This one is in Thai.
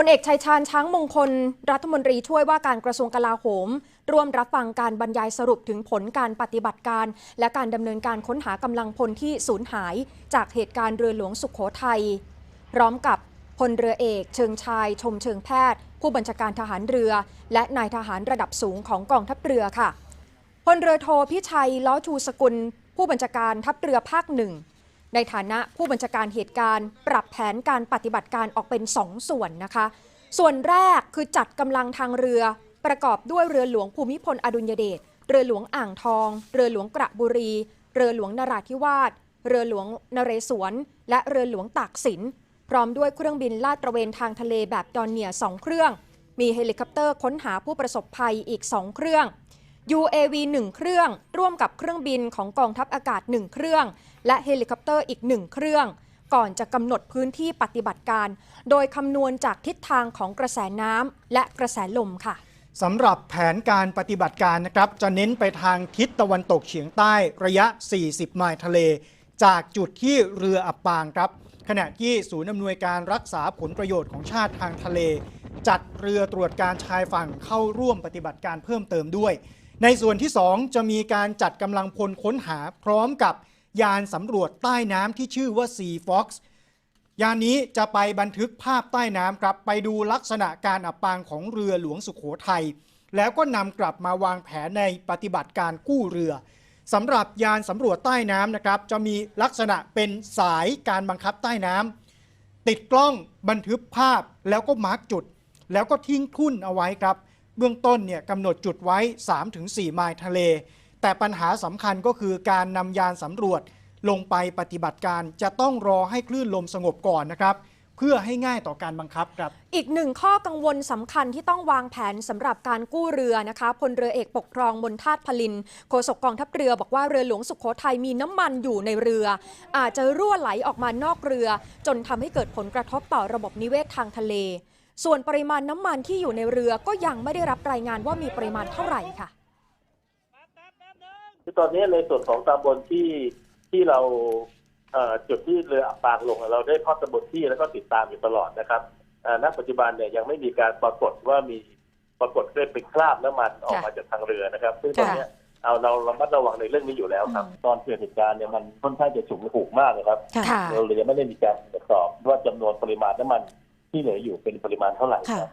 พลเอกชัยชาญช้างมงคล รัฐมนตรีช่วยว่าการกระทรวงกลาโหม ร่วมรับฟังการบรรยายสรุปถึงผลการปฏิบัติการ และการดำเนินการค้นหากำลังพลที่สูญหาย จากเหตุการณ์เรือหลวงสุขโขทัยพร้อมกับพลเรือเอกเชิงชายชมเชิงแพทย์ ผู้บัญชาการทหารเรือ และนายทหารระดับสูงของกองทัพเรือค่ะพลเรือโทพิชัยล้อชูสกุล ผู้บัญชาการทัพเรือภาคหนึ่ง ในฐานะผู้บัญชาการเหตุการณ์ ปรับแผนการปฏิบัติการออกเป็น2ส่วนนะคะ ส่วนแรกคือจัดกำลังทางเรือ ประกอบด้วยเรือหลวงภูมิพลอดุลยเดชเรือหลวงอ่างทอง เรือหลวงกระบุรี เรือหลวงนราธิวาสเรือหลวงนเรศวร และเรือหลวงตากสิน พร้อมด้วยเครื่องบินลาดตระเวนทางทะเลแบบดอนเนียร์2เครื่อง มีเฮลิคอปเตอร์ค้นหาผู้ประสบภัยอีก2เครื่อง UAV 1 เครื่อง ร่วมกับเครื่องบินของกองทัพอากาศ 1 เครื่อง และเฮลิคอปเตอร์อีก 1 เครื่อง ก่อนจะกำหนดพื้นที่ปฏิบัติการ โดยคำนวณจากทิศทางของกระแสน้ำและกระแสลมค่ะสำหรับแผนการปฏิบัติการนะครับ จะเน้นไปทางทิศตะวันตกเฉียงใต้ระยะ 40 ไมล์ทะเล จากจุดที่เรืออับปางครับ ขณะที่ศูนย์อำนวยการรักษาผลประโยชน์ของชาติทางทะเล จัดเรือตรวจการชายฝั่งเข้าร่วมปฏิบัติการเพิ่มเติมด้วย ในส่วนที่ 2 จะมีการจัดกำลังพลค้นหาพร้อมกับยานสำรวจใต้น้ำที่ชื่อว่า Sea Fox ยานนี้จะไปบันทึกภาพใต้น้ำครับ ไปดูลักษณะการอับปางของเรือหลวงสุขโขทัยแล้วก็นำกลับมาวางแผนในปฏิบัติการกู้เรือสำหรับยานสำรวจใต้น้ำนะครับ จะมีลักษณะเป็นสายการบังคับใต้น้ำติดกล้องบันทึกภาพแล้วก็มาร์กจุด แล้วก็ทิ้งทุ่นเอาไว้ครับ เบื้องต้นเนี่ยกำหนดจุดไว้ 3-4 ไมล์ทะเล แต่ปัญหาสำคัญก็คือการนำยานสำรวจลงไปปฏิบัติการจะต้องรอให้คลื่นลมสงบก่อนนะครับ เพื่อให้ง่ายต่อการบังคับครับ อีกหนึ่งข้อกังวลสำคัญที่ต้องวางแผนสำหรับการกู้เรือนะคะพลเรือเอกปกครองมนทาตพลินโฆษกกองทัพเรือบอกว่าเรือหลวงสุขโขทัยมีน้ำมันอยู่ในเรือ อาจจะรั่วไหลออกมานอกเรือ จนทำให้เกิดผลกระทบต่อระบบนิเวศทางทะเล ส่วนปริมาณน้ำมันที่อยู่ในเรือก็ยังไม่ได้รับรายงานว่ามีปริมาณเท่าไหร่ค่ะ คือตอนนี้ในส่วนของตำบลที่ที่เราเอ่อจุดที่เรืออับปางลงเราได้ทอดตำบลที่แล้วก็ติดตามอยู่ตลอดนะครับเอ่อณปัจจุบันเนี่ยยังไม่มีการปรากฏว่ามีปรากฏเป็นคราบน้ำมันออกมาจากทางเรือนะครับ ซึ่งตอนเนี้ยเอาเราระมัดระวังในเรื่องนี้อยู่แล้วครับ ตอนเกิดเหตุการณ์เนี่ยมันค่อนข้างจะฉุกละหุกมากนะครับค่ะ เราเลยยังไม่ได้มีการตรวจสอบว่าจำนวนปริมาณน้ำมัน ที่เหลืออยู่เป็นปริมาณเท่าไหร่ครับ